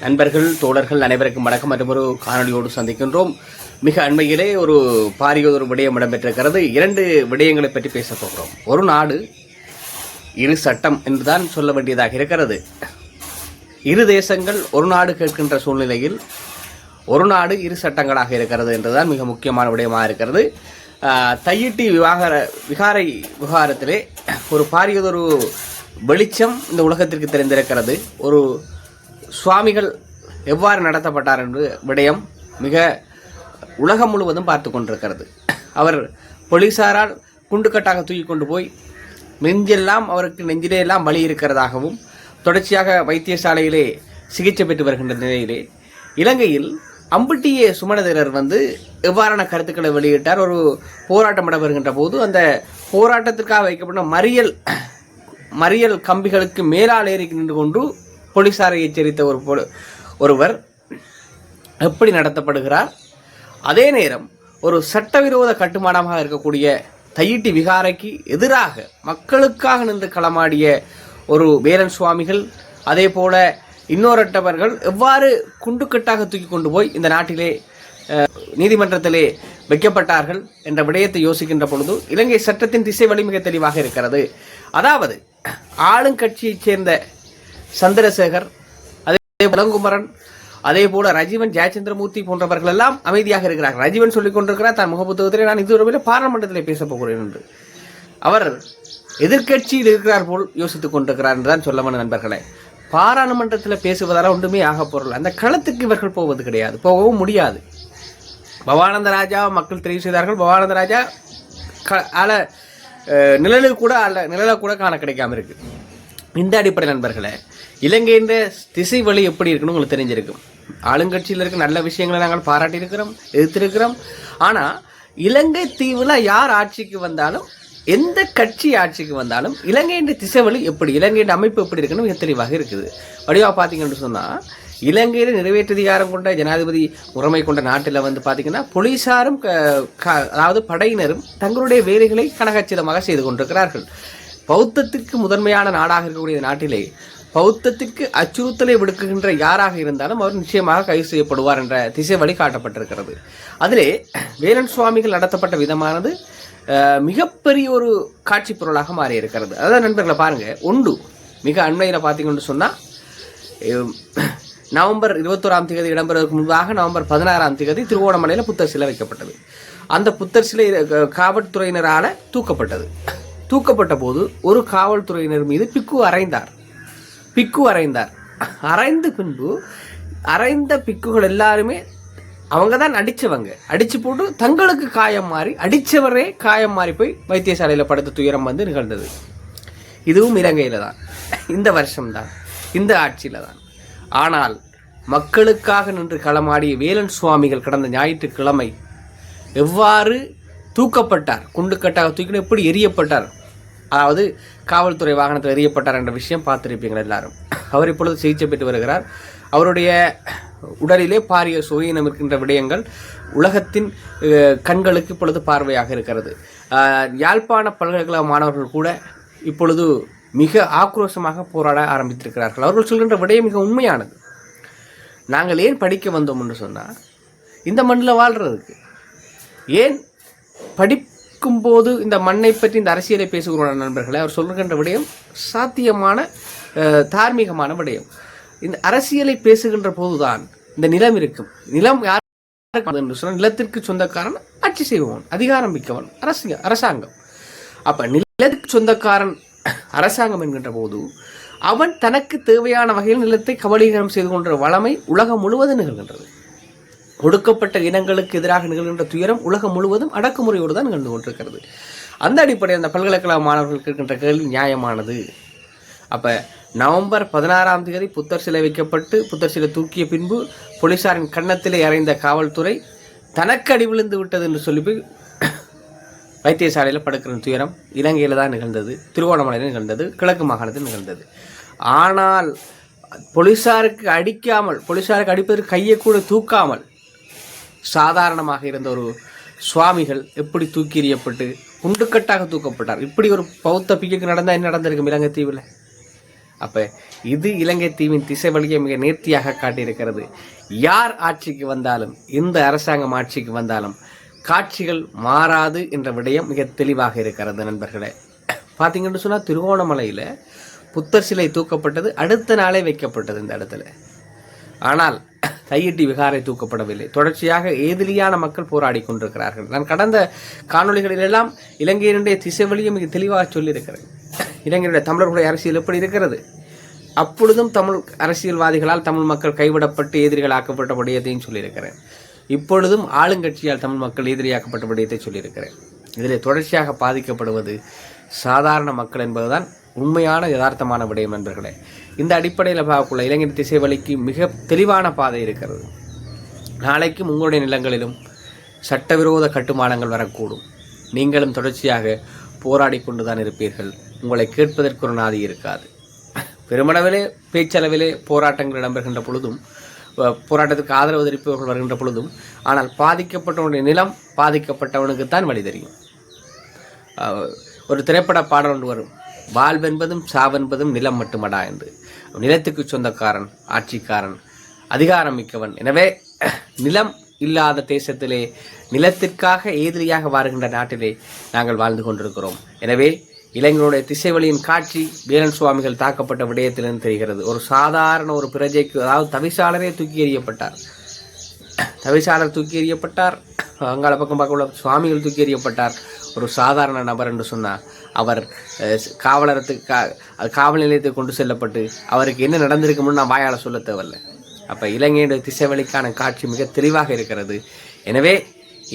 நண்பர்கள் தோழர்கள் அனைவருக்கும் வணக்கம். மற்றும் ஒரு காணொலியோடு சந்திக்கின்றோம். மிக அண்மையிலே ஒரு பாரிய ஒரு விடயம் இடம்பெற்றிருக்கிறது. இரண்டு விடயங்களை பற்றி பேசப் போகிறோம். ஒரு நாடு இரு சட்டம் என்றுதான் சொல்ல வேண்டியதாக இருக்கிறது. இரு தேசங்கள் ஒரு நாடு கேட்கின்ற சூழ்நிலையில் ஒரு நாடு இரு சட்டங்களாக இருக்கிறது என்றுதான் மிக முக்கியமான விடயமாக இருக்கிறது. தையிட்டி விவகார விகாரை விவகாரத்திலே ஒரு பாரியதொரு வெளிச்சம் இந்த உலகத்திற்கு தெரிந்திருக்கிறது. ஒரு சுவாமிகள் எவ்வாறு நடத்தப்பட்டார் என்று விடயம் மிக உலகம் முழுவதும் பார்த்து கொண்டிருக்கிறது. அவர் போலீசாரால் குண்டுக்கட்டாக தூக்கி கொண்டு போய் நெஞ்செல்லாம் அவருக்கு நெஞ்சிலே எல்லாம் வலி இருக்கிறதாகவும் தொடர்ச்சியாக வைத்தியசாலையிலே சிகிச்சை பெற்று வருகின்ற நிலையிலே இலங்கையில் அம்புட்டிய சுமணதேரர் வந்து எவ்வாறான கருத்துக்களை வெளியிட்டார் ஒரு போராட்டம் நடைபெறுகின்ற போது அந்த போராட்டத்திற்காக வைக்கப்பட்ட மறியல் மறியல் கம்பிகளுக்கு மேலால் ஏறி நின்று கொண்டு போலீசாரை எச்சரித்த ஒரு பொ- ஒருவர் எப்படி நடத்தப்படுகிறார்? அதே நேரம் ஒரு சட்டவிரோத கட்டுமானமாக இருக்கக்கூடிய தையிட்டி விகாரைக்கு எதிராக மக்களுக்காக நின்று களமாடிய ஒரு வேலன் சுவாமிகள் அதே போல இன்னொருட்டவர்கள் எவ்வாறு குண்டுக்கட்டாக தூக்கி கொண்டு போய் இந்த நாட்டிலே நீதிமன்றத்திலே வைக்கப்பட்டார்கள் என்ற விடயத்தை யோசிக்கின்ற பொழுது இலங்கை சட்டத்தின் திசை வழி மிக தெளிவாக இருக்கிறது. அதாவது ஆளுங்கட்சியைச் சேர்ந்த சந்திரசேகர் அதே இளங்குமரன் அதே போல ரஜீவன் ஜெயச்சந்திரமூர்த்தி போன்றவர்கள் எல்லாம் அமைதியாக இருக்கிறார்கள். ரஜீவன் சொல்லிக் கொண்டிருக்கிறார் தன் முகப்புத்தகத்திலே நான் இதுவரையில் பாராளுமன்றத்தில் பேசப் போகிறேன் என்று. அவர் எதிர்க்கட்சியில் இருக்கிறார் போல் யோசித்துக் கொண்டிருக்கிறார் என்றுதான் சொல்ல வேண்டும் நண்பர்களே. பாராளுமன்றத்தில் பேசுவதால் ஒன்றுமே ஆக பொருள் அந்த களத்துக்கு இவர்கள் போவது கிடையாது. போகவும் முடியாது. பவானந்த ராஜா மக்கள் தெரிவு செய்தார்கள். பவானந்த ராஜா க- அல நிழலில் கூட அல்ல நிழலை கூட காண கிடைக்காம இருக்குது இந்த அடிப்படை நண்பர்களை இலங்கையின் திசை வழி எப்படி இருக்குன்னு உங்களுக்கு தெரிஞ்சிருக்கும். ஆளுங்கட்சியில் இருக்க நல்ல விஷயங்களை நாங்கள் பாராட்டியிருக்கிறோம் எதிர்த்திருக்கிறோம். ஆனால் இலங்கை தீவில் யார் ஆட்சிக்கு வந்தாலும் எந்த கட்சி ஆட்சிக்கு வந்தாலும் இலங்கையின் திசை வழி எப்படி இலங்கையின் அமைப்பு எப்படி இருக்குன்னு மிக தெளிவாக இருக்குது. வடிவா பார்த்தீங்கன்னு சொன்னால் இலங்கையில் நிறைவேற்றதிகாரம் கொண்ட ஜனாதிபதி உரிமை கொண்ட நாட்டில் வந்து பார்த்தீங்கன்னா போலீஸாரும் க- க- அதாவது படையினரும் தங்களுடைய வேலைகளை கனகச்சிதமாக செய்து கொண்டிருக்கிறார்கள். பௌத்தத்திற்கு முதன்மையான நாடாக இருக்கக்கூடிய நாட்டிலே பௌத்தத்திற்கு அச்சுறுத்தலை விடுக்குகின்ற யாராக இருந்தாலும் அவர் நிச்சயமாக கைது செய்யப்படுவார் என்ற திசை வழி காட்டப்பட்டிருக்கிறது. அதிலே வேலன் சுவாமிகள் நடத்தப்பட்ட விதமானது மிகப்பெரிய ஒரு காட்சி பொருளாக மாறி இருக்கிறது அதான் நண்பர்களை பாருங்கள் உண்டு. மிக அண்மையில் பார்த்தீங்கன்னு சொன்னால் நவம்பர் இருபத்தோராம் தேதி இடம்பெறுவதற்கு முன்பாக நவம்பர் பதினாறாம் தேதி திருவோணமலையில் புத்தர் சிலை வைக்கப்பட்டது. அந்த புத்தர் சிலை காவல்துறையினரால் தூக்கப்பட்டது. தூக்கப்பட்ட போது ஒரு காவல்துறையினர் மீது பிக்கு அரைந்தார். பிக்கு அறைந்தார் அரைந்த பின்பு அரைந்த பிக்குகள் எல்லாருமே அவங்க தான் அடித்தவங்க அடித்து போட்டு தங்களுக்கு காயம் மாறி அடித்தவரே காயம் மாறி போய் வைத்தியசாலையில் படுத்த துயரம் வந்து நிகழ்ந்தது. இதுவும் இலங்கையில் தான். இந்த வருஷம்தான் இந்த ஆட்சியில் தான். ஆனால் மக்களுக்காக நின்று களமாடிய வேலன் சுவாமிகள் கடந்த ஞாயிற்றுக்கிழமை எவ்வாறு தூக்கப்பட்டார். குண்டுக்கட்டாக தூக்கின எப்படி எரியப்பட்டார் அதாவது காவல்துறை வாகனத்தில் எரியப்பட்டார் என்ற விஷயம் பார்த்துருப்பீங்க எல்லாரும். அவர் இப்பொழுது சிகிச்சை பெற்று வருகிறார். அவருடைய உடலிலே பாரிய சுகையினம் இருக்கின்ற விடயங்கள் உலகத்தின் கண்களுக்கு இப்பொழுது பார்வையாக இருக்கிறது. யாழ்ப்பாண பல்கலைக்கழக மாணவர்கள் கூட இப்பொழுது மிக ஆக்ரோஷமாக போராட ஆரம்பித்திருக்கிறார்கள். அவர்கள் சொல்கின்ற விடயம் மிக உண்மையானது. நாங்கள் ஏன் படிக்க வந்தோம் என்று சொன்னால் இந்த மண்ணில் வாழ்கிறதுக்கு ஏன் படிக்கும்போது இந்த மண்ணை பற்றி இந்த அரசியலை பேசுகிறோம் நண்பர்களே. அவர் சொல்கின்ற விடயம் சாத்தியமான தார்மீகமான விடயம். இந்த அரசியலை பேசுகின்ற போதுதான் இந்த நிலம் இருக்கும். நிலம் யார் சொன்னால் நிலத்திற்கு சொந்தக்காரன் ஆட்சி செய்பவன் அதிகாரம் மிக்கவன் அரசு அரசாங்கம். அப்ப நிலத்திற்கு சொந்தக்காரன் அரசாங்கம் என்கின்ற போது அவன் தனக்கு தேவையான வகையில் நிலத்தை கபலீகரம் செய்து கொண்ட வளமை உலகம் முழுவதும் நிகழ்கின்றது. ஒடுக்கப்பட்ட இனங்களுக்கு எதிராக நிகழ்கின்ற துயரம் உலகம் முழுவதும் அடக்குமுறையோடு தான் நிகழ்ந்து கொண்டிருக்கிறது. அந்த அடிப்படையில் அந்த பல்கலைக்கழக மாணவர்களுக்கு இருக்கின்ற கேள்வி நியாயமானது. அப்போ நவம்பர் பதினாறாம் தேதி புத்தர் சிலை வைக்கப்பட்டு புத்தர் சிலை தூக்கிய பின்பு போலீசாரின் கன்னத்திலே அறைந்த காவல்துறை தனக்கு அடி விழுந்து விட்டது என்று சொல்லி போய் வைத்தியசாலையில் படுக்கிற துயரம் இலங்கையில் தான் நிகழ்ந்தது திருவோணமலையில் நிகழ்ந்தது கிழக்கு மாகாணத்தில் நிகழ்ந்தது. ஆனால் போலீசாருக்கு அடிக்காமல் போலீசாருக்கு அடிப்பதற்கு கையை கூட தூக்காமல் சாதாரணமாக இருந்த ஒரு சுவாமிகள் எப்படி தூக்கி எறியப்பட்டு குண்டுக்கட்டாக தூக்கப்பட்டார்? இப்படி ஒரு பௌத்த பிக்கு நடந்தால் என்ன நடந்திருக்கும் இலங்கை தீவில்? அப்போ இது இலங்கை தீவின் திசை வழியை மிக நேர்த்தியாக காட்டியிருக்கிறது. யார் ஆட்சிக்கு வந்தாலும் இந்த அரசாங்கம் ஆட்சிக்கு வந்தாலும் காட்சிகள் மாறாது என்ற விடயம் மிக தெளிவாக இருக்கிறது நண்பர்களே. பார்த்தீங்கன்னு சொன்னால் திருவோணமலையில் புத்தர் சிலை தூக்கப்பட்டது அடுத்த நாளே வைக்கப்பட்டது இந்த இடத்துல. ஆனால் தையிட்டி விகாரை தூக்கப்படவில்லை. தொடர்ச்சியாக ஏதிலியான மக்கள் போராடி கொண்டிருக்கிறார்கள். நான் கடந்த காணொலிகளிலெல்லாம் இலங்கையினுடைய திசை வழியை மிக தெளிவாக சொல்லியிருக்கிறேன். இலங்கையுடைய தமிழர்களுடைய அரசியல் எப்படி இருக்கிறது? அப்பொழுதும் தமிழ் அரசியல்வாதிகளால் தமிழ் மக்கள் கைவிடப்பட்டு எதிரிகளாக்கப்பட்ட விடயத்தையும் சொல்லியிருக்கிறேன். இப்பொழுதும் ஆளுங்கட்சியால் தமிழ் மக்கள் எதிரியாக்கப்பட்ட விடயத்தை சொல்லியிருக்கிறேன். இதில் தொடர்ச்சியாக பாதிக்கப்படுவது சாதாரண மக்கள் என்பதுதான் உண்மையான யதார்த்தமான விடயம் நண்பர்களே. இந்த அடிப்படையில் பார்க்கக்குள்ள இளைஞர் திசை வழிக்கு மிக தெளிவான பாதை இருக்கிறது. நாளைக்கும் உங்களுடைய நிலங்களிலும் சட்டவிரோத கட்டுமானங்கள் வரக்கூடும். நீங்களும் தொடர்ச்சியாக போராடி கொண்டுதான் இருப்பீர்கள். உங்களை கேட்பதற்கு ஒரு நாதி இருக்காது. பெருமளவிலே பேச்சளவிலே போராட்டங்கள் இடம்பெறுகின்ற பொழுதும் போராட்டத்துக்கு ஆதரவு தெரிவிப்பவர்கள் வருகின்ற பொழுதும் ஆனால் பாதிக்கப்பட்டவனுடைய நிலம் பாதிக்கப்பட்டவனுக்கு தான் வழி தெரியும். ஒரு திரைப்பட பாடல் ஒன்று வரும். வாழ்வென்பதும் சாவென்பதும் நிலம் மட்டுமடா என்று. நிலத்துக்கு சொந்தக்காரன் ஆட்சிக்காரன் அதிகாரம் மிக்கவன் எனவே நிலம் இல்லாத தேசத்திலே நிலத்திற்காக எதிரியாக வாருகின்ற நாட்டிலே நாங்கள் வாழ்ந்து கொண்டிருக்கிறோம். எனவே இளைஞருடைய திசைவழியின் காட்சி வீரன் சுவாமிகள் தாக்கப்பட்ட விடயத்திலிருந்து தெரிகிறது. ஒரு சாதாரண ஒரு பிரஜைக்கு அதாவது தவிசாளரே தூக்கி எறியப்பட்டார். தவிசாளர் தூக்கி எறியப்பட்டார். அங்காள பக்கம் பார்க்க உள்ள சுவாமிகள் தூக்கி எறியப்பட்டார். ஒரு சாதாரண நபர் என்று சொன்னார் அவர் காவலரத்துக்கு கா காவல் நிலையத்துக்கு கொண்டு செல்லப்பட்டு அவருக்கு என்ன நடந்திருக்கும்னு நான் வாயால் சொல்ல தேவையில்லை. அப்போ இலங்கையுடைய திசைவழிக்கான காட்சி மிக தெளிவாக இருக்கிறது. எனவே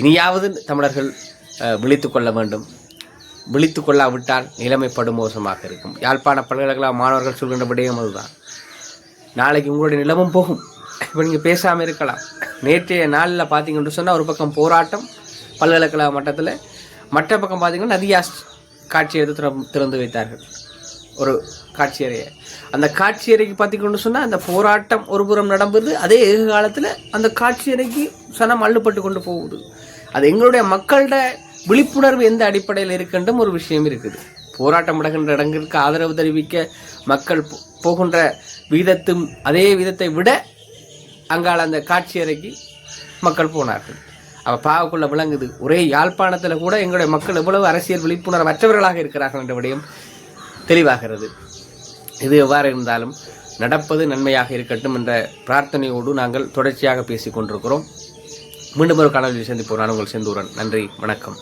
இனியாவது தமிழர்கள் விழித்து கொள்ள வேண்டும். விழித்து கொள்ளாவிட்டால் நிலைமை படுமோசமாக இருக்கும். யாழ்ப்பாண பல்கலைக்கழக மாணவர்கள் சொல்கின்ற விடயம் அதுதான். நாளைக்கு உங்களுடைய நிலமும் போகும். இப்போ நீங்கள் பேசாமல் இருக்கலாம். நேற்றைய நாளில் பார்த்தீங்கன்னு சொன்னால் ஒரு பக்கம் போராட்டம் பல்கலைக்கழக மட்டத்தில் மற்ற பக்கம் பார்த்தீங்கன்னா நதியாஸ் காட்சி எடுத்து திறந்து வைத்தார்கள். ஒரு காட்சியறையை. அந்த காட்சியறைக்கு பார்த்தீங்கன்னு சொன்னால் அந்த போராட்டம் ஒரு புறம் நடந்தது அதே ஏக காலத்தில் அந்த காட்சியறைக்கு சனம் அள்ளுப்பட்டு கொண்டு போகுது. அது எங்களுடைய மக்களோட விழிப்புணர்வு எந்த அடிப்படையில் இருக்கின்றும் ஒரு விஷயம் இருக்குது. போராட்டம் நடக்கின்ற இடங்களுக்கு ஆதரவு தெரிவிக்க மக்கள் போ- போகின்ற விதத்தும் அதே விதத்தை விட அங்கால அந்த காட்சியறைக்கு மக்கள் போனார்கள். அப்போ பாவக்குள்ள விளங்குது. ஒரே யாழ்ப்பாணத்தில் கூட எங்களுடைய மக்கள் எவ்வளவு அரசியல் விழிப்புணர்வு அற்றவர்களாக இருக்கிறார்கள் என்ற விடயம் தெளிவாகிறது. இது எவ்வாறு இருந்தாலும் நடப்பது நன்மையாக இருக்கட்டும் என்ற பிரார்த்தனையோடு நாங்கள் தொடர்ச்சியாக பேசிக் கொண்டிருக்கிறோம் மீண்டும் ஒரு காணொலியில் சந்திப்போம். நான் உங்கள் செந்தூரன். நன்றி. வணக்கம்.